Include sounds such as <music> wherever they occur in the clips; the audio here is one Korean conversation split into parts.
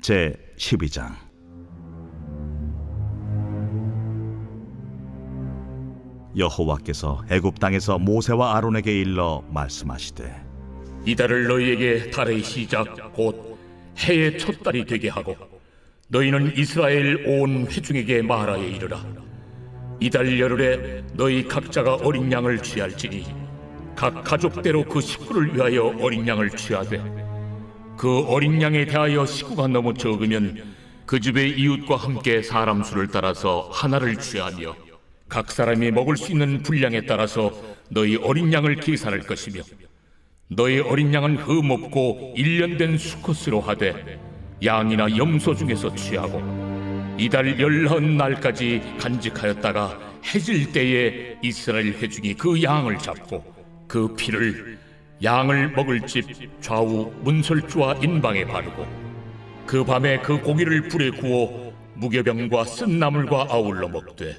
제 12장. 여호와께서 애굽 땅에서 모세와 아론에게 일러 말씀하시되 이달을 너희에게 달의 시작 곧 해의 첫 달이 되게 하고 너희는 이스라엘 온 회중에게 말하여 이르라. 이달 열흘에 너희 각자가 어린 양을 취할지니 각 가족대로 그 식구를 위하여 어린 양을 취하되 그 어린 양에 대하여 식구가 너무 적으면 그 집의 이웃과 함께 사람 수를 따라서 하나를 취하며 각 사람이 먹을 수 있는 분량에 따라서 너희 어린 양을 계산할 것이며 너희 어린 양은 흠없고 일년된 수컷으로 하되 양이나 염소 중에서 취하고 이달 열한 날까지 간직하였다가 해질 때에 이스라엘 회중이 그 양을 잡고 그 피를 양을 먹을 집 좌우 문설주와 인방에 바르고 그 밤에 그 고기를 불에 구워 무교병과 쓴 나물과 아울러 먹되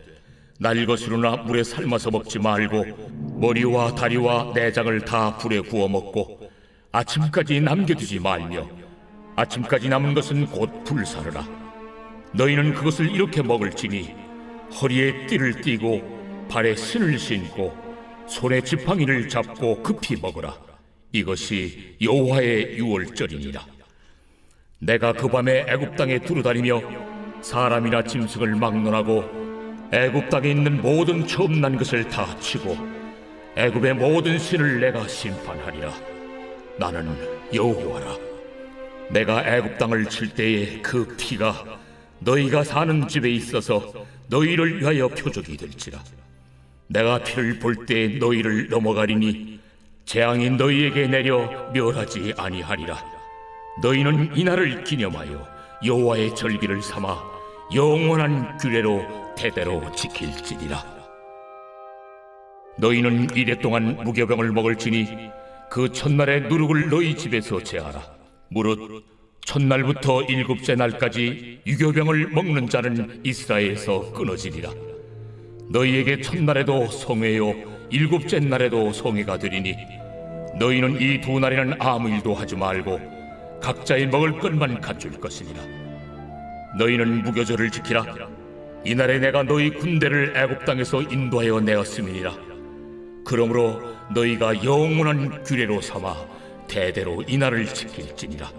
날것으로나 물에 삶아서 먹지 말고 머리와 다리와 내장을 다 불에 구워 먹고 아침까지 남겨두지 말며 아침까지 남은 것은 곧 불사르라. 너희는 그것을 이렇게 먹을지니 허리에 띠를 띠고 발에 신을 신고 손에 지팡이를 잡고 급히 먹으라 이것이 여호와의 유월절이니라. 내가 그 밤에 애굽 땅에 두루다니며 사람이나 짐승을 막론하고 애굽 땅에 있는 모든 처음 난 것을 다 치고 애굽의 모든 신을 내가 심판하리라. 나는 여호와라. 내가 애굽 땅을 칠 때에 그 피가 너희가 사는 집에 있어서 너희를 위하여 표적이 될지라. 내가 피를 볼때 너희를 넘어가리니 재앙이 너희에게 내려 멸하지 아니하리라. 너희는 이날을 기념하여 여호와의 절기를 삼아 영원한 규례로 대대로 지킬지니라. 너희는 이래 동안 무교병을 먹을지니 그 첫날의 누룩을 너희 집에서 제하라. 무릇 첫날부터 일곱째 날까지 유교병을 먹는 자는 이스라엘에서 끊어지리라. 너희에게 첫날에도 성회요 일곱째 날에도 성회가 되리니 너희는 이 두 날에는 아무 일도 하지 말고 각자의 먹을 것만 갖출 것이니라. 너희는 무교절을 지키라. 이날에 내가 너희 군대를 애굽 땅에서 인도하여 내었음이니라. 그러므로 너희가 영원한 규례로 삼아 대대로 이날을 지킬지니라.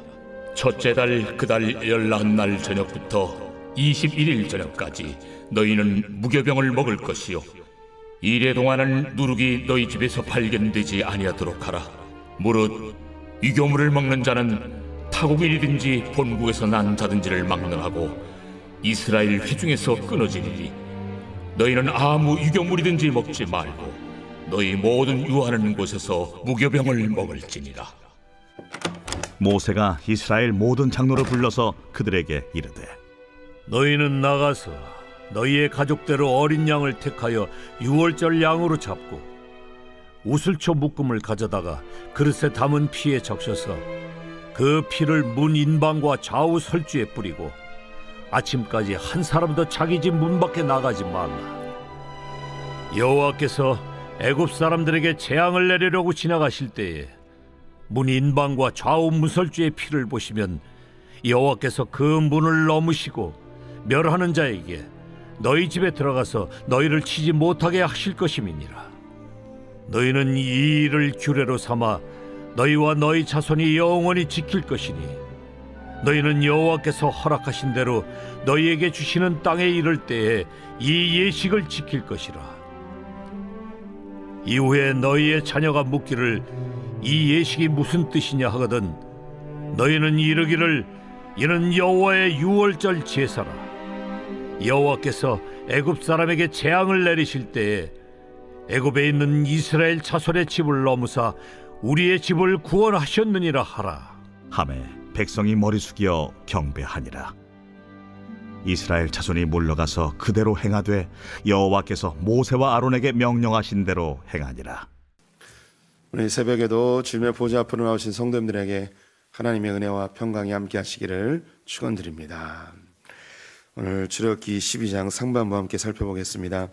첫째 달 그달 열한 날 저녁부터 21일 저녁까지 너희는 무교병을 먹을 것이요 이래 동안은 누룩이 너희 집에서 발견되지 아니하도록 하라. 무릇 유교물을 먹는 자는 타국인이든지 본국에서 난 자든지를 막론하고 이스라엘 회중에서 끊어지리니 너희는 아무 유교물이든지 먹지 말고 너희 모든 유하는 곳에서 무교병을 먹을지니라. 모세가 이스라엘 모든 장로를 불러서 그들에게 이르되 너희는 나가서 너희의 가족대로 어린 양을 택하여 유월절 양으로 잡고 우슬초 묶음을 가져다가 그릇에 담은 피에 적셔서 그 피를 문 인방과 좌우 설주에 뿌리고 아침까지 한 사람도 자기 집 문 밖에 나가지 말라. 여호와께서 애굽 사람들에게 재앙을 내리려고 지나가실 때에 문 인방과 좌우 문설주의 피를 보시면 여호와께서 그 문을 넘으시고 멸하는 자에게 너희 집에 들어가서 너희를 치지 못하게 하실 것임이니라. 너희는 이 일을 규례로 삼아 너희와 너희 자손이 영원히 지킬 것이니 너희는 여호와께서 허락하신 대로 너희에게 주시는 땅에 이를 때에 이 예식을 지킬 것이라. 이후에 너희의 자녀가 묻기를 이 예식이 무슨 뜻이냐 하거든 너희는 이르기를 이는 여호와의 유월절 제사라 여호와께서 애굽 사람에게 재앙을 내리실 때에 애굽에 있는 이스라엘 자손의 집을 넘으사 우리의 집을 구원하셨느니라 하라. 함에 백성이 머리 숙여 경배하니라. 이스라엘 자손이 물러가서 그대로 행하되 여호와께서 모세와 아론에게 명령하신 대로 행하니라. 오늘 새벽에도 주님의 보좌 앞으로 나오신 성도님들에게 하나님의 은혜와 평강이 함께 하시기를 축원드립니다. 오늘 주력기 12장 상반부 함께 살펴보겠습니다.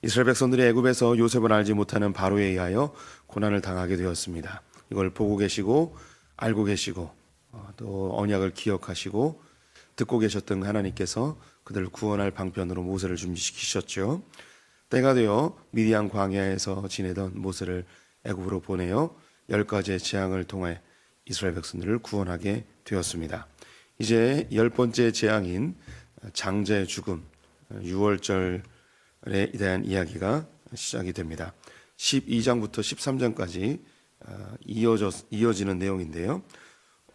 이스라엘 백성들이 애굽에서 요셉을 알지 못하는 바로에 의하여 고난을 당하게 되었습니다. 이걸 보고 계시고 알고 계시고 어, 또 언약을 기억하시고 듣고 계셨던 하나님께서 그들을 구원할 방편으로 모세를 준비시키셨죠. 때가 되어 미디안 광야에서 지내던 모세를 애굽으로 보내어 열 가지의 재앙을 통해 이스라엘 백성들을 구원하게 되었습니다. 이제 열 번째 재앙인 장자의 죽음, 유월절에 대한 이야기가 시작이 됩니다. 12장부터 13장까지 이어져 이어지는 내용인데요.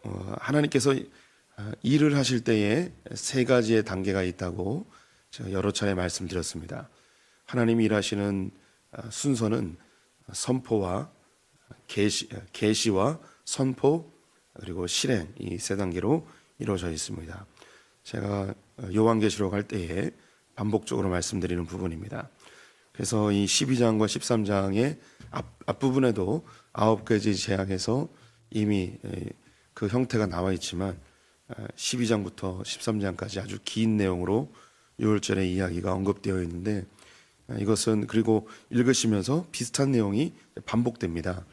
어, 하나님께서 어, 일을 하실 때에 세 가지의 단계가 있다고 제가 여러 차례 말씀드렸습니다. 하나님이 일하시는 어, 순서는 선포와 계시, 계시와 선포 그리고 실행 이 세 단계로 이루어져 있습니다. 제가 요한계시록 할 때에 반복적으로 말씀드리는 부분입니다. 그래서 이 12장과 13장의 앞, 앞부분에도 아홉 가지 재앙에서 이미 에, 그 형태가 나와 있지만 12장부터 13장까지 아주 긴 내용으로 6월절의 이야기가 언급되어 있는데 아, 이것은 그리고 읽으시면서 비슷한 내용이 반복됩니다.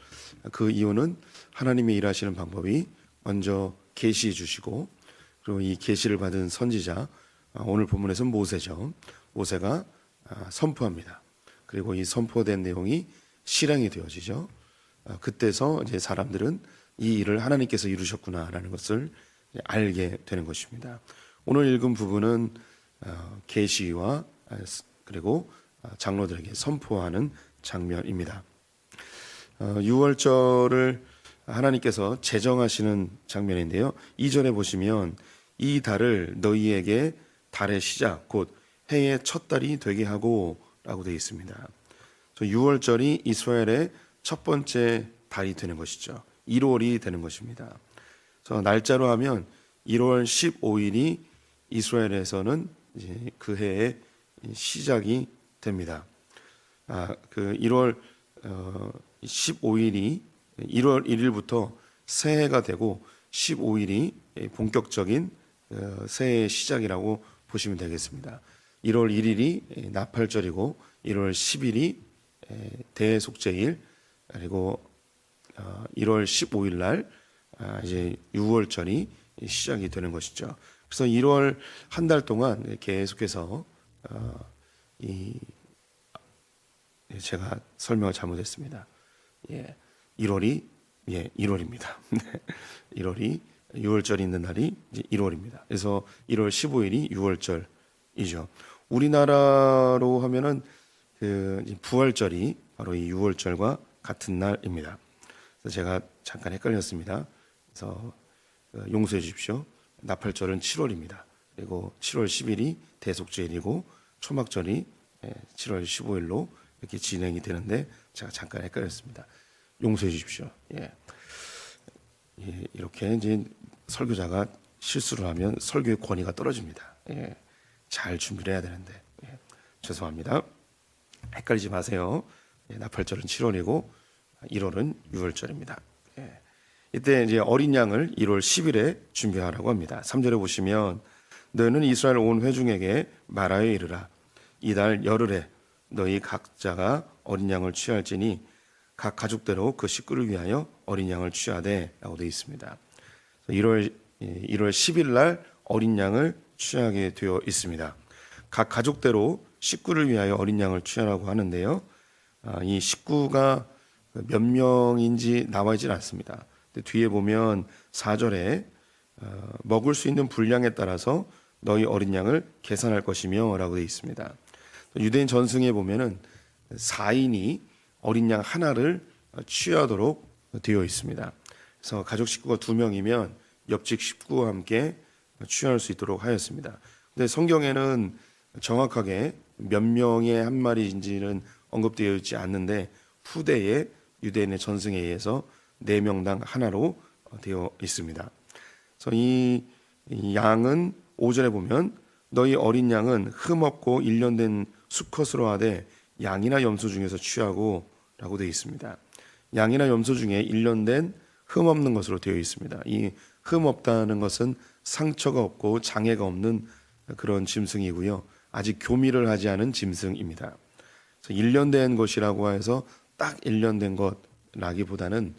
그 이유는 하나님의 일하시는 방법이 먼저 계시해 주시고 그리고 이 계시를 받은 선지자 아, 오늘 본문에서는 모세죠. 모세가 아, 선포합니다. 그리고 이 선포된 내용이 실행이 되어지죠. 그때서 이제 사람들은 이 일을 하나님께서 이루셨구나라는 것을 알게 되는 것입니다. 오늘 읽은 부분은 어, 계시와 그리고 어, 장로들에게 선포하는 장면입니다. 6월절을 어, 하나님께서 제정하시는 장면인데요. 이전에 보시면 이 달을 너희에게 달의 시작 곧 해의 첫 달이 되게 하고라고 되어 있습니다. 6월절이 이스라엘의 첫 번째 달이 되는 것이죠. 1월이 되는 것입니다. 그래서 날짜로 하면 1월 15일이 이스라엘에서는 그 해의 시작이 됩니다. 아, 그 1월 어, 15일이 1월 1일부터 새해가 되고 15일이 본격적인 어, 새해의 시작이라고 보시면 되겠습니다. 1월 1일이 나팔절이고 1월 10일이 대속제일 그리고 1월 어, 15일 날 아, 이제 6월절이 시작이 되는 것이죠. 그래서 1월 한 달 동안 계속해서 어, 이 제가 설명을 잘못했습니다. 예, 1월이 예 1월입니다. 1월이 <laughs> 6월절이 있는 날이 이제 1월입니다. 그래서 1월 15일이 6월절이죠. 우리나라로 하면은 그 부활절이 바로 이 6월절과 같은 날입니다. 그래서 제가 잠깐 헷갈렸습니다. 그래서 그 용서해 주십시오. 나팔절은 7월입니다. 그리고 7월 10일이 대속절이고 초막절이 7월 예, 15일로 이렇게 진행이 되는데 제가 잠깐 헷갈렸습니다. 용서해 주십시오. 예. 예, 이렇게 이제 설교자가 실수를 하면 설교의 권위가 떨어집니다. 예. 잘 준비를 해야 되는데 예. 죄송합니다. 헷갈리지 마세요. 예, 나팔절은 7월이고 1월은 6월절입니다. 예. 이때 이제 어린 양을 1월 10일에 준비하라고 합니다. 3절에 보시면 너희는 이스라엘 온 회중에게 말하여 이르라 이달 열흘에 너희 각자가 어린 양을 취할지니 각 가족대로 그 식구를 위하여 어린 양을 취하되라고 되어 있습니다. 1월 1월 10일 날 어린 양을 취하게 되어 있습니다. 각 가족대로 식구를 위하여 어린 양을 취하라고 하는데요. 아, 이 식구가 몇 명인지 나와 있지는 않습니다. 뒤에 보면 4절에 어, 먹을 수 있는 분량에 따라서 너희 어린 양을 계산할 것이며라고 되어 있습니다. 유대인 전승에 보면은 4인이 어린 양 하나를 취하도록 되어 있습니다. 그래서 가족 식구가 두 명이면 옆집 식구와 함께 취할 수 있도록 하였습니다. 근데 성경에는 정확하게 몇 명의 한 마리인지는 언급되어 있지 않는데 후대에 유대인의 전승에 의해서 네 명당 하나로 되어 있습니다. 그래서 이 양은 오전에 보면 너희 어린 양은 흠없고 일련된 수컷으로 하되 양이나 염소 중에서 취하고 라고 되어 있습니다. 양이나 염소 중에 일련된 흠 없는 것으로 되어 있습니다. 이 흠 없다는 것은 상처가 없고 장애가 없는 그런 짐승이고요. 아직 교미를 하지 않은 짐승입니다. 일련된 것이라고 해서 딱 일련된 것라기보다는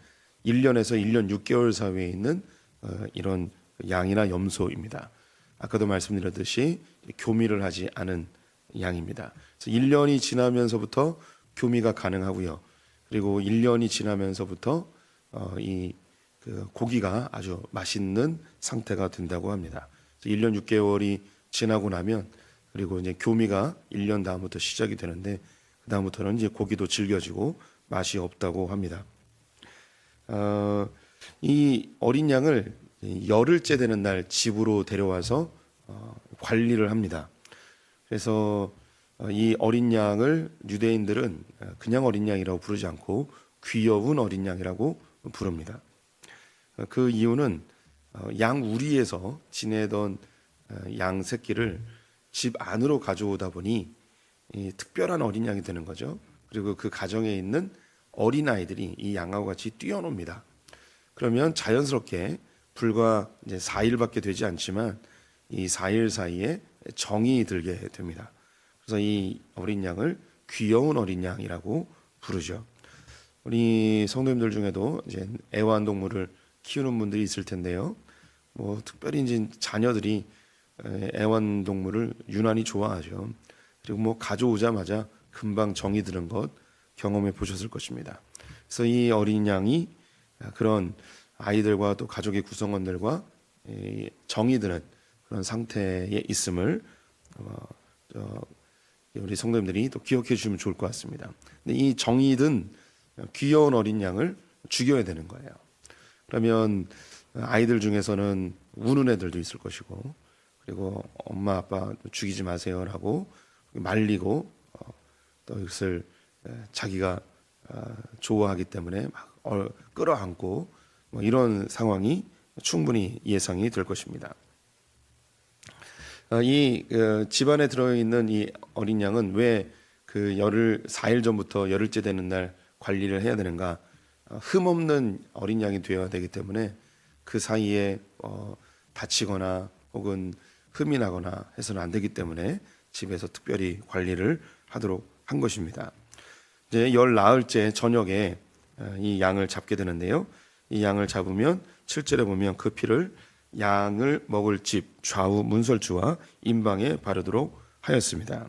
1년에서 1년 6개월 사이에 있는 어, 이런 양이나 염소입니다. 아까도 말씀드렸듯이 교미를 하지 않은 양입니다. 그래서 1년이 지나면서부터 교미가 가능하고요. 그리고 1년이 지나면서부터 어, 이 그 고기가 아주 맛있는 상태가 된다고 합니다. 그래서 1년 6개월이 지나고 나면 그리고 이제 교미가 1년 다음부터 시작이 되는데 그 다음부터는 이제 고기도 질겨지고 맛이 없다고 합니다. 어, 이 어린 양을 열흘째 되는 날 집으로 데려와서 어, 관리를 합니다. 그래서 어, 이 어린 양을 유대인들은 그냥 어린 양이라고 부르지 않고 귀여운 어린 양이라고 부릅니다. 어, 그 이유는 어, 양 우리에서 지내던 어, 양 새끼를 집 안으로 가져오다 보니 이 특별한 어린 양이 되는 거죠. 그리고 그 가정에 있는 어린 아이들이 이 양하고 같이 뛰어놉니다. 그러면 자연스럽게 불과 이제 4일밖에 되지 않지만 이 4일 사이에 정이 들게 됩니다. 그래서 이 어린 양을 귀여운 어린 양이라고 부르죠. 우리 성도님들 중에도 이제 애완동물을 키우는 분들이 있을 텐데요. 뭐 특별히 이제 자녀들이 에, 애완동물을 유난히 좋아하죠. 그리고 뭐 가져오자마자 금방 정이 드는 것 경험해 보셨을 것입니다. 그래서 이 어린 양이 그런 아이들과 또 가족의 구성원들과 이 정이 드는 그런 상태에 있음을 어, 저, 우리 성도님들이 또 기억해 주시면 좋을 것 같습니다. 근데 이 정이 든 귀여운 어린 양을 죽여야 되는 거예요. 그러면 아이들 중에서는 우는 애들도 있을 것이고 그리고 엄마 아빠 죽이지 마세요라고 말리고 어, 또 이것을 에, 자기가 어, 좋아하기 때문에 막 어, 끌어안고 뭐 이런 상황이 충분히 예상이 될 것입니다. 어, 이 어, 집안에 들어 있는 이 어린 양은 왜 그 열흘 4일 전부터 열흘째 되는 날 관리를 해야 되는가? 어, 흠 없는 어린 양이 되어야 되기 때문에 그 사이에 어, 다치거나 혹은 흠이 나거나 해서는 안 되기 때문에 집에서 특별히 관리를 하도록 한 것입니다. 이제 열 나흘째 저녁에 어, 이 양을 잡게 되는데요. 이 양을 잡으면 7절에 보면 그 피를 양을 먹을 집 좌우 문설주와 임방에 바르도록 하였습니다.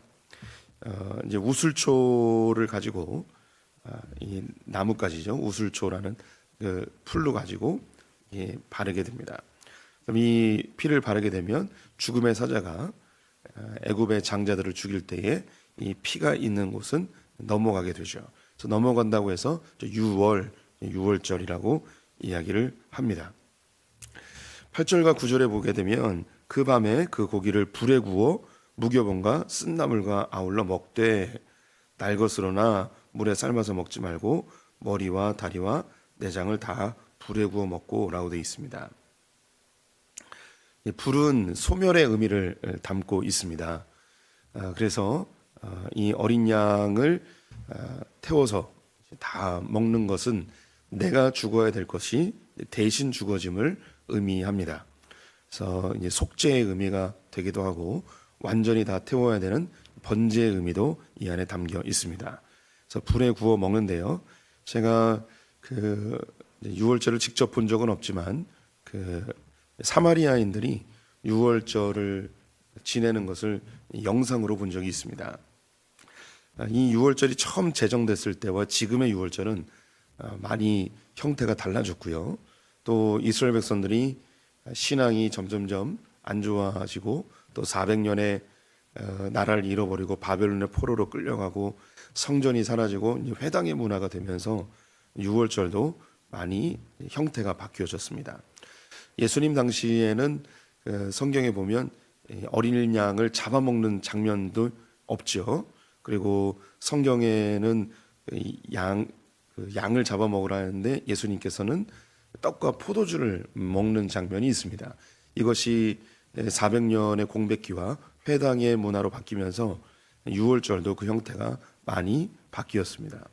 어, 이제 우슬초를 가지고 아, 이 나뭇가지죠. 우슬초라는 그 풀로 가지고 예, 바르게 됩니다. 그럼 이 피를 바르게 되면 죽음의 사자가 아, 애굽의 장자들을 죽일 때에 이 피가 있는 곳은 넘어가게 되죠. 그래서 넘어간다고 해서 6월 6월절이라고 이야기를 합니다. 8절과 9절에 보게 되면 그 밤에 그 고기를 불에 구워 무교본과 쓴나물과 아울러 먹되 날것으로나 물에 삶아서 먹지 말고 머리와 다리와 내장을 다 불에 구워 먹고 라고 되어 있습니다. 이 불은 소멸의 의미를 담고 있습니다. 아, 그래서 아, 이 어린 양을 아, 태워서 다 먹는 것은 내가 죽어야 될 것이 대신 죽어짐을 의미합니다. 그래서 이제 속죄의 의미가 되기도 하고 완전히 다 태워야 되는 번제의 의미도 이 안에 담겨 있습니다. 그래서 불에 구워 먹는데요. 제가 그 6월절을 직접 본 적은 없지만 그 사마리아인들이 6월절을 지내는 것을 영상으로 본 적이 있습니다. 이 6월절이 처음 제정됐을 때와 지금의 6월절은 많이 형태가 달라졌고요. 또 이스라엘 백성들이 신앙이 점점점 안 좋아지고 또 400년의 어, 나라를 잃어버리고 바벨론의 포로로 끌려가고 성전이 사라지고 회당의 문화가 되면서 6월절도 많이 형태가 바뀌어졌습니다. 예수님 당시에는 그 성경에 보면 어린 양을 잡아먹는 장면도 없죠. 그리고 성경에는 양그 양을 잡아먹으라는데 예수님께서는 떡과 포도주를 먹는 장면이 있습니다. 이것이 400년의 공백기와 회당의 문화로 바뀌면서 6월절도 그 형태가 많이 바뀌었습니다.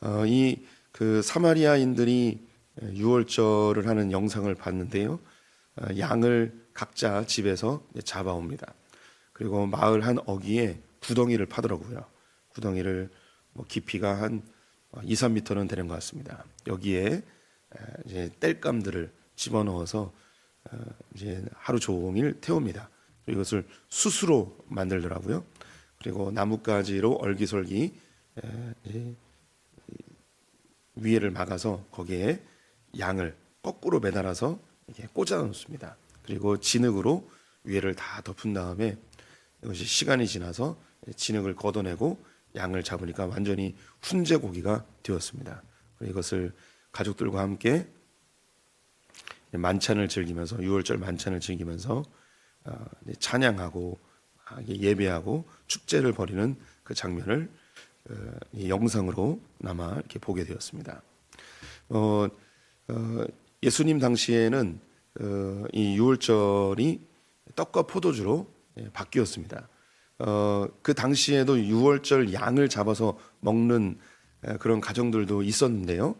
어, 이그 사마리아인들이 6월절을 하는 영상을 봤는데요. 어, 양을 각자 집에서 잡아옵니다. 그리고 마을 한 어귀에 구덩이를 파더라고요. 구덩이를 뭐 깊이가 한 2, 3미터는 되는 것 같습니다. 여기에 이제 땔감들을 집어넣어서 어, 이제 하루 종일 태웁니다. 이것을 숯으로 만들더라고요. 그리고 나뭇가지로 얼기설기 위에를 막아서 거기에 양을 거꾸로 매달아서 꽂아 놓습니다. 그리고 진흙으로 위에를 다 덮은 다음에 이것이 시간이 지나서 진흙을 걷어내고 양을 잡으니까 완전히 훈제 고기가 되었습니다. 이것을 가족들과 함께 만찬을 즐기면서 6월절 만찬을 즐기면서 어, 찬양하고 아, 예배하고 축제를 벌이는 그 장면을 어, 이 영상으로 남아 이렇게 보게 되었습니다. 어, 어, 예수님 당시에는 어, 이 6월절이 떡과 포도주로 예, 바뀌었습니다. 어, 그 당시에도 6월절 양을 잡아서 먹는 에, 그런 가정들도 있었는데요.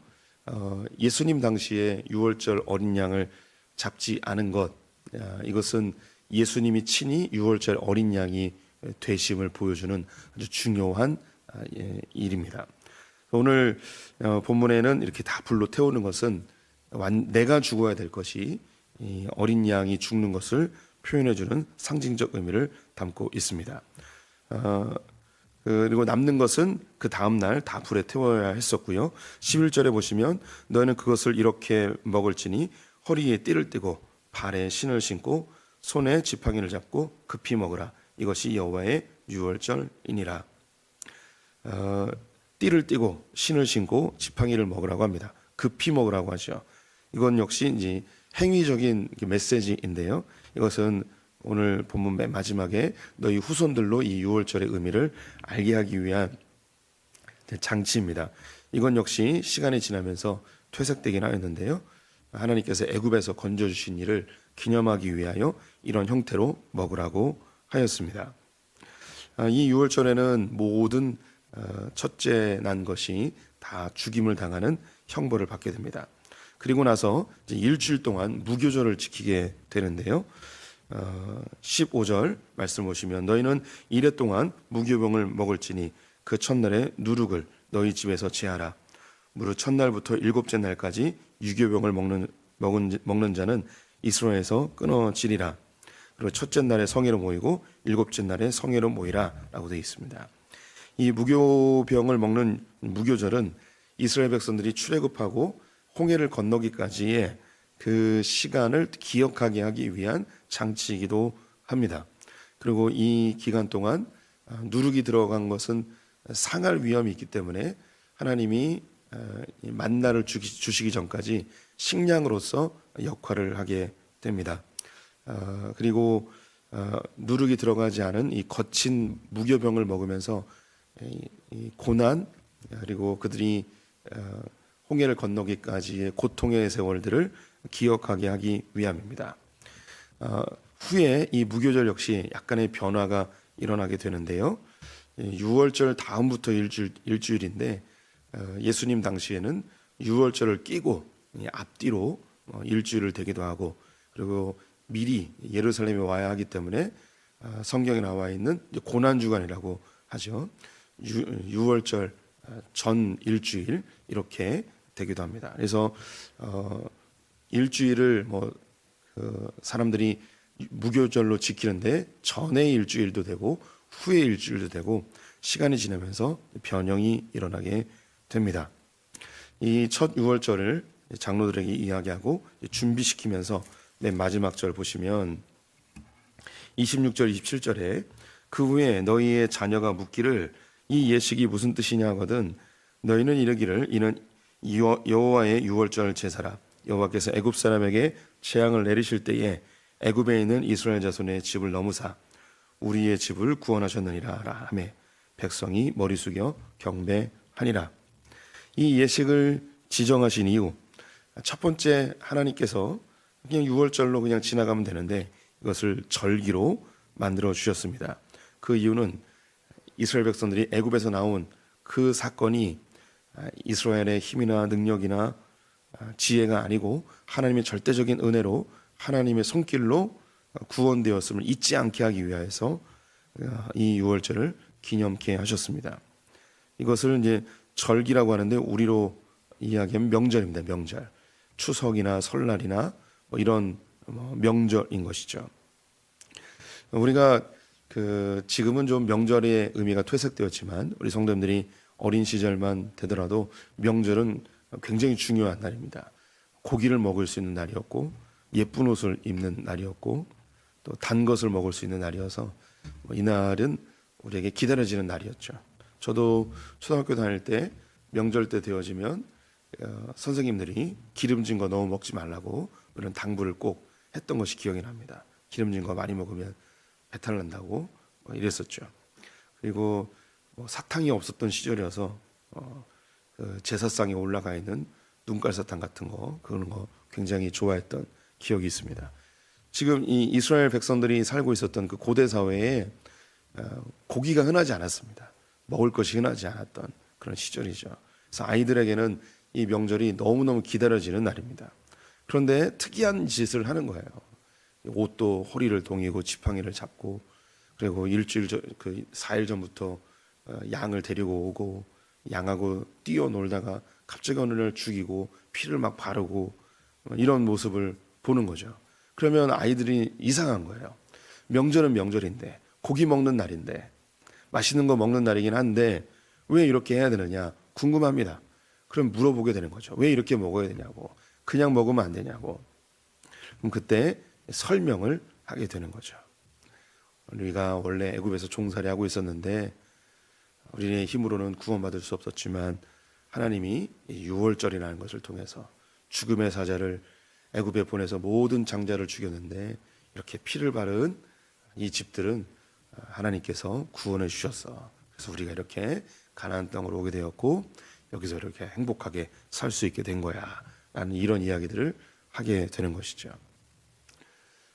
어, 예수님 당시에 6월절 어린 양을 잡지 않은 것 아, 이것은 예수님이 친히 6월절 어린 양이 되심을 보여주는 아주 중요한 아, 예, 일입니다. 오늘 어, 본문에는 이렇게 다 불로 태우는 것은 완- 내가 죽어야 될 것이 이 어린 양이 죽는 것을 표현해주는 상징적 의미를 담고 있습니다. 어, 그리고 남는 것은 그 다음 날 다 불에 태워야 했었고요. 11절에 보시면 너희는 그것을 이렇게 먹을지니 허리에 띠를 띠고 발에 신을 신고 손에 지팡이를 잡고 급히 먹으라. 이것이 여호와의 유월절이니라. 어, 띠를 띠고 신을 신고 지팡이를 먹으라고 합니다. 급히 먹으라고 하죠. 이건 역시 이제 행위적인 메시지인데요. 이것은 오늘 본문 맨 마지막에 너희 후손들로 이 유월절의 의미를 알게 하기 위한 장치입니다. 이건 역시 시간이 지나면서 퇴색되긴 하였는데요. 하나님께서 애굽에서 건져 주신 일을 기념하기 위하여 이런 형태로 먹으라고 하였습니다. 아, 이 유월절에는 모든 어, 첫째 난 것이 다 죽임을 당하는 형벌을 받게 됩니다. 그리고 나서 일주일 동안 무교절을 지키게 되는데요. 어, 15절 말씀 보시면 너희는 이래 동안 무교병을 먹을지니 그 첫날에 누룩을 너희 집에서 제하라. 무릇 첫날부터 일곱째 날까지 유교병을 먹는 먹은 먹는 자는 이스라엘에서 끊어지리라. 그리고 첫째 날에 성회로 모이고 일곱째 날에 성회로 모이라라고 되어 있습니다. 이 무교병을 먹는 무교절은 이스라엘 백성들이 출애굽하고 홍해를 건너기까지의 그 시간을 기억하게 하기 위한 장치이기도 합니다. 그리고 이 기간 동안 아, 누룩이 들어간 것은 상할 위험이 있기 때문에 하나님이 어, 이 만나를 주시기 전까지 식량으로서 역할을 하게 됩니다. 어, 그리고 어, 누룩이 들어가지 않은 이 거친 무교병을 먹으면서 고난 그리고 그들이 어, 홍해를 건너기까지의 고통의 세월들을 기억하게 하기 위함입니다. 어, 후에 이 무교절 역시 약간의 변화가 일어나게 되는데요. 6월절 다음부터 일주일, 일주일인데 어, 예수님 당시에는 6월절을 끼고 이 앞뒤로 어, 일주일을 되기도 하고 그리고 미리 예루살렘에 와야 하기 때문에 어, 성경에 나와 있는 고난 주간이라고 하죠. 6 월절 전 일주일 이렇게 되기도 합니다. 그래서 어, 일주일을 뭐 그 사람들이 무교절로 지키는데 전의 일주일도 되고 후의 일주일도 되고 시간이 지나면서 변형이 일어나게 됩니다. 이 첫 6월절을 장로들에게 이야기하고 준비시키면서 맨 마지막 절 보시면 26절 27절에 그 후에 너희의 자녀가 묻기를 이 예식이 무슨 뜻이냐 하거든 너희는 이르기를 이는 여호- 여호와의 유월절 제사라 여호와께서 애굽 사람에게 재앙을 내리실 때에 애굽에 있는 이스라엘 자손의 집을 넘으사 우리의 집을 구원하셨느니라 하매 백성이 머리 숙여 경배하니라 이 예식을 지정하신 이유 첫 번째 하나님께서 그냥 6월절로 그냥 지나가면 되는데 이것을 절기로 만들어 주셨습니다. 그 이유는 이스라엘 백성들이 애굽에서 나온 그 사건이 아, 이스라엘의 힘이나 능력이나 아, 지혜가 아니고 하나님의 절대적인 은혜로 하나님의 손길로 구원되었음을 잊지 않게 하기 위하여서 아, 이 6월절을 기념케 하셨습니다. 이것을 이제 절기라고 하는데 우리로 이야기하면 명절입니다. 명절. 추석이나 설날이나 뭐 이런 뭐 명절인 것이죠. 우리가 그 지금은 좀 명절의 의미가 퇴색되었지만 우리 성도님들이 어린 시절만 되더라도 명절은 굉장히 중요한 날입니다. 고기를 먹을 수 있는 날이었고 예쁜 옷을 입는 날이었고 또 단 것을 먹을 수 있는 날이어서 뭐 이날은 우리에게 기다려지는 날이었죠. 저도 초등학교 다닐 때 명절 때 되어지면 어, 선생님들이 기름진 거 너무 먹지 말라고 이런 당부를 꼭 했던 것이 기억이 납니다. 기름진 거 많이 먹으면 배탈 난다고 뭐 이랬었죠. 그리고 뭐 사탕이 없었던 시절이어서 어, 그 제사상에 올라가 있는 눈깔 사탕 같은 거 그런 거 굉장히 좋아했던 기억이 있습니다. 지금 이 이스라엘 백성들이 살고 있었던 그 고대 사회에 어, 고기가 흔하지 않았습니다. 먹을 것이 흔하지 않았던 그런 시절이죠. 그래서 아이들에게는 이 명절이 너무너무 기다려지는 날입니다. 그런데 특이한 짓을 하는 거예요. 옷도 허리를 동이고 지팡이를 잡고 그리고 일주일 전, 그 4일 전부터 어, 양을 데리고 오고 양하고 뛰어놀다가 갑자기 어느 날 죽이고 피를 막 바르고 어, 이런 모습을 보는 거죠. 그러면 아이들이 이상한 거예요. 명절은 명절인데 고기 먹는 날인데 맛있는 거 먹는 날이긴 한데 왜 이렇게 해야 되느냐 궁금합니다. 그럼 물어보게 되는 거죠. 왜 이렇게 먹어야 되냐고. 그냥 먹으면 안 되냐고. 그럼 그때 설명을 하게 되는 거죠. 우리가 원래 애굽에서 종살이 하고 있었는데 우리의 힘으로는 구원받을 수 없었지만 하나님이 이 유월절이라는 것을 통해서 죽음의 사자를 애굽에 보내서 모든 장자를 죽였는데 이렇게 피를 바른 이 집들은 하나님께서 구원해 주셨어. 그래서 우리가 이렇게 가나안 땅으로 오게 되었고 여기서 이렇게 행복하게 살 수 있게 된 거야. 라는 이런 이야기들을 하게 되는 것이죠.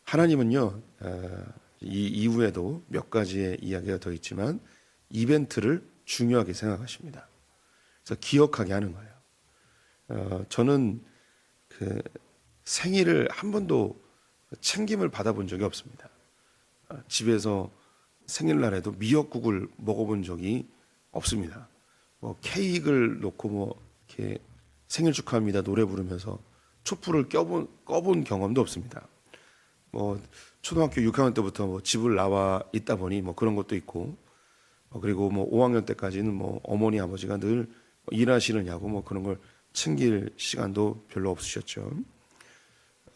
하나님은요, 어, 이 이후에도 몇 가지의 이야기가 더 있지만 이벤트를 중요하게 생각하십니다. 그래서 기억하게 하는 거예요. 어, 저는 그 생일을 한 번도 챙김을 받아본 적이 없습니다. 어, 집에서 생일날에도 미역국을 먹어본 적이 없습니다. 뭐 케이크를 놓고 뭐 이렇게 생일 축하합니다 노래 부르면서 촛불을 껴본 꺼본 경험도 없습니다. 뭐 초등학교 6학년 때부터 뭐 집을 나와 있다 보니 뭐 그런 것도 있고 어, 그리고 뭐 5학년 때까지는 뭐 어머니 아버지가 늘 일하시느냐고 뭐 그런 걸 챙길 시간도 별로 없으셨죠.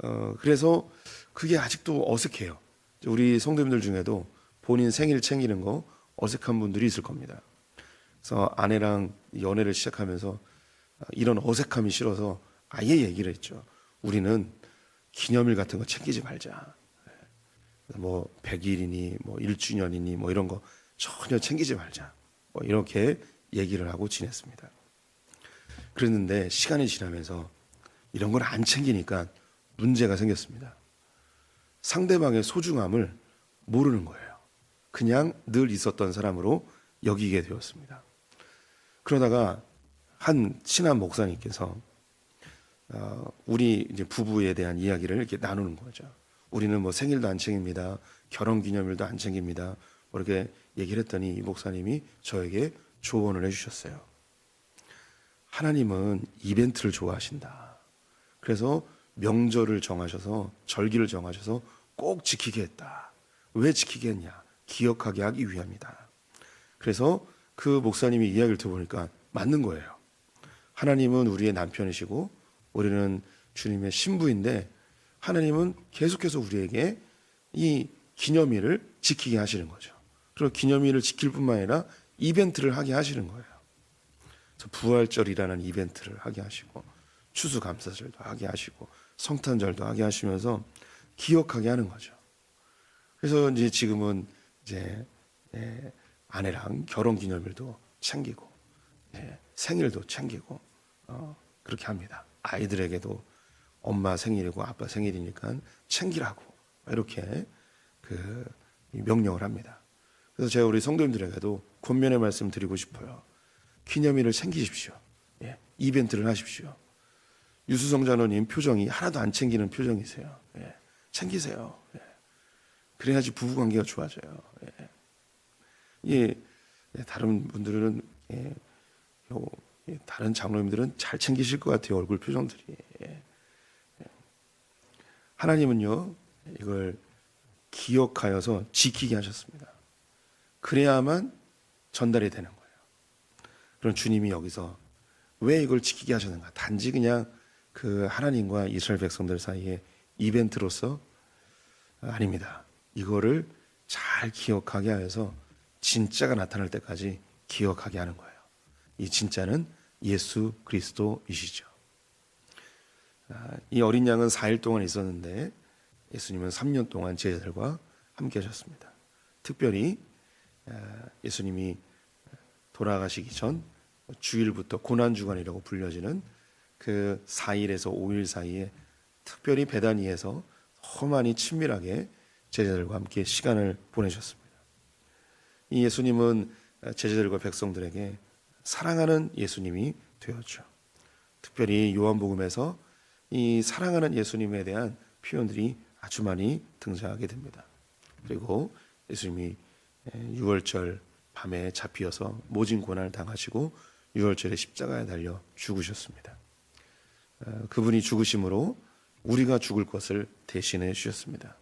어 그래서 그게 아직도 어색해요. 우리 성도님들 중에도 본인 생일 챙기는 거 어색한 분들이 있을 겁니다. 그래서 아내랑 연애를 시작하면서 이런 어색함이 싫어서 아예 얘기를 했죠. 우리는 기념일 같은 거 챙기지 말자. 뭐 100일이니 뭐 1주년이니 뭐 이런 거 전혀 챙기지 말자. 뭐 이렇게 얘기를 하고 지냈습니다. 그랬는데 시간이 지나면서 이런 걸 안 챙기니까 문제가 생겼습니다. 상대방의 소중함을 모르는 거예요. 그냥 늘 있었던 사람으로 여기게 되었습니다. 그러다가 한 친한 목사님께서 어, 우리 이제 부부에 대한 이야기를 이렇게 나누는 거죠. 우리는 뭐 생일도 안 챙깁니다. 결혼 기념일도 안 챙깁니다. 뭐 이렇게 얘기를 했더니 이 목사님이 저에게 조언을 해주셨어요. 하나님은 이벤트를 좋아하신다. 그래서 명절을 정하셔서 절기를 정하셔서 꼭 지키게 했다. 왜 지키게 했냐? 기억하게 하기 위함이다. 그래서 그 목사님이 이야기를 들어보니까 맞는 거예요. 하나님은 우리의 남편이시고 우리는 주님의 신부인데 하나님은 계속해서 우리에게 이 기념일을 지키게 하시는 거죠. 그리고 기념일을 지킬 뿐만 아니라 이벤트를 하게 하시는 거예요. 부활절이라는 이벤트를 하게 하시고 추수감사절도 하게 하시고 성탄절도 하게 하시면서 기억하게 하는 거죠. 그래서 이제 지금은 이제 예, 아내랑 결혼 기념일도 챙기고 예, 생일도 챙기고 어, 그렇게 합니다. 아이들에게도 엄마 생일이고 아빠 생일이니까 챙기라고 이렇게 그 명령을 합니다. 그래서 제가 우리 성도님들에게도 권면의 말씀 드리고 싶어요. 기념일을 챙기십시오. 예, 이벤트를 하십시오. 유수성 자노님 표정이 하나도 안 챙기는 표정이세요. 예, 챙기세요. 예. 그래야지 부부 관계가 좋아져요. 예. 예, 예, 다른 분들은 예, 요, 예, 다른 장로님들은 잘 챙기실 것 같아요 얼굴 표정들이. 예. 예. 하나님은요 이걸 기억하여서 지키게 하셨습니다. 그래야만 전달이 되는 거예요. 그럼 주님이 여기서 왜 이걸 지키게 하셨는가? 단지 그냥 그 하나님과 이스라엘 백성들 사이에 이벤트로서 아닙니다. 이거를 잘 기억하게 하여서 진짜가 나타날 때까지 기억하게 하는 거예요. 이 진짜는 예수 그리스도이시죠. 아, 이 어린 양은 4일 동안 있었는데 예수님은 3년 동안 제자들과 함께 하셨습니다. 특별히 아, 예수님이 돌아가시기 전 주일부터 고난 주간이라고 불려지는 그 4일에서 5일 사이에 특별히 더 많이 친밀하게 제자들과 함께 시간을 보내셨습니다. 이 예수님은 제자들과 백성들에게 사랑하는 예수님이 되었죠. 특별히 요한복음에서 이 사랑하는 예수님에 대한 표현들이 아주 많이 등장하게 됩니다. 그리고 예수님이 6월절 밤에 잡히어서 모진 고난을 당하시고 6월절에 십자가에 달려 죽으셨습니다. 어, 그분이 죽으심으로 우리가 죽을 것을 대신해 주셨습니다.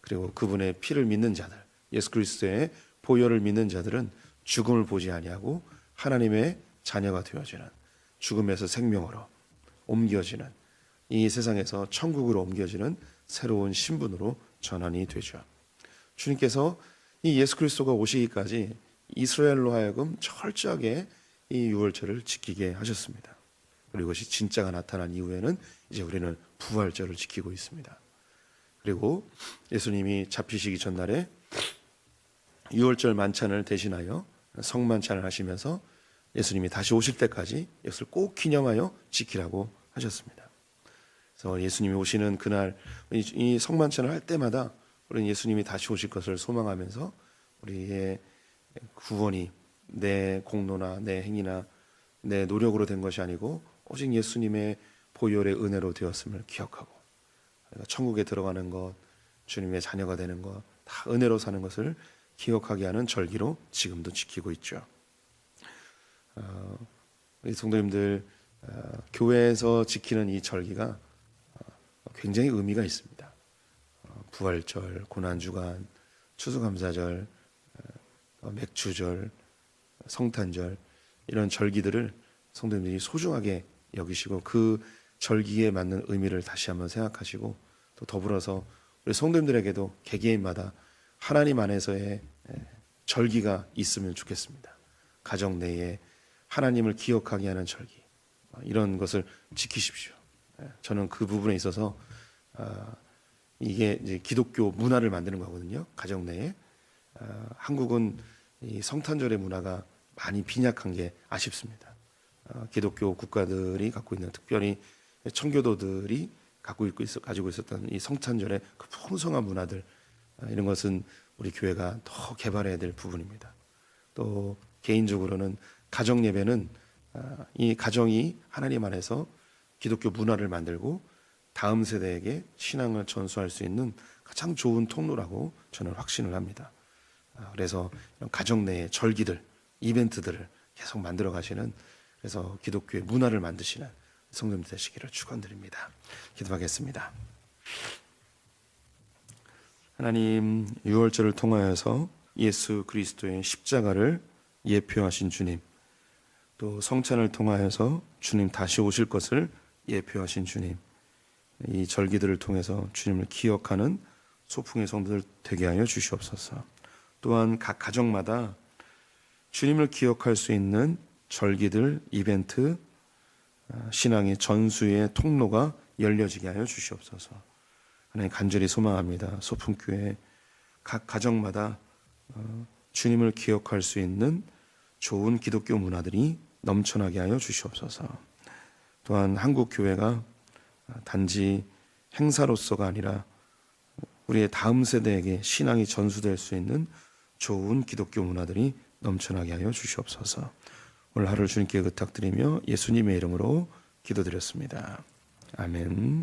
그리고 그분의 피를 믿는 자들, 예수 그리스도의 보혈을 믿는 자들은 죽음을 보지 아니하고 하나님의 자녀가 되어지는 죽음에서 생명으로 옮겨지는 이 세상에서 천국으로 옮겨지는 새로운 신분으로 전환이 되죠. 주님께서 이 예수 그리스도가 오시기까지 이스라엘로 하여금 철저하게 이 유월절을 지키게 하셨습니다. 그리고 이것이 진짜가 나타난 이후에는 이제 우리는 부활절을 지키고 있습니다. 그리고 예수님이 잡히시기 전날에 유월절 만찬을 대신하여 성만찬을 하시면서 예수님이 다시 오실 때까지 이것을 꼭 기념하여 지키라고 하셨습니다. 그래서 예수님이 오시는 그날 이- 이 성만찬을 할 때마다 우리는 예수님이 다시 오실 것을 소망하면서 우리의 구원이 내 공로나 내 행위나 내 노력으로 된 것이 아니고 오직 예수님의 보혈의 은혜로 되었음을 기억하고 천국에 들어가는 것, 주님의 자녀가 되는 것, 다 은혜로 사는 것을 기억하게 하는 절기로 지금도 지키고 있죠. 어, 우리 성도님들 어, 교회에서 지키는 이 절기가 어, 굉장히 의미가 있습니다. 어, 부활절, 고난주간, 추수감사절, 어, 맥주절, 성탄절 이런 절기들을 성도님들이 소중하게 여기시고 그 절기에 맞는 의미를 다시 한번 생각하시고 또 더불어서 우리 성도님들에게도 개개인마다 하나님 안에서의 에, 절기가 있으면 좋겠습니다. 가정 내에 하나님을 기억하게 하는 절기 어, 이런 것을 지키십시오. 예, 저는 그 부분에 있어서 아, 이게 이제 기독교 문화를 만드는 거거든요. 가정 내에 아, 한국은 이 성탄절의 문화가 많이 빈약한 게 아쉽습니다. 어, 기독교 국가들이 갖고 있는 특별히 청교도들이 갖고 있고 있어 가지고 있었던 이 성탄절의 그 풍성한 문화들 아, 이런 것은 우리 교회가 더 개발해야 될 부분입니다. 또 개인적으로는 가정 예배는 아, 이 가정이 하나님 안에서 기독교 문화를 만들고 다음 세대에게 신앙을 전수할 수 있는 가장 좋은 통로라고 저는 확신을 합니다. 아, 그래서 가정 내의 절기들, 이벤트들을 계속 만들어 가시는 그래서 기독교의 문화를 만드시는 성도님 되시기를 축원드립니다. 기도하겠습니다. 하나님 유월절을 통하여서 예수 그리스도의 십자가를 예표하신 주님 또 성찬을 통하여서 주님 다시 오실 것을 예표하신 주님 이 절기들을 통해서 주님을 기억하는 소풍의 성도들 되게 하여 주시옵소서. 또한 각 가정마다 주님을 기억할 수 있는 절기들, 이벤트, 아, 신앙의 전수의 통로가 열려지게 하여 주시옵소서. 하나님 간절히 소망합니다. 소풍교회 각 가정마다 어, 주님을 기억할 수 있는 좋은 기독교 문화들이 넘쳐나게 하여 주시옵소서. 또한 한국 교회가 단지 행사로서가 아니라 우리의 다음 세대에게 신앙이 전수될 수 있는 좋은 기독교 문화들이 넘쳐나게 하여 주시옵소서. 오늘 하루 주님께 부탁드리며 예수님의 이름으로 기도드렸습니다. 아멘.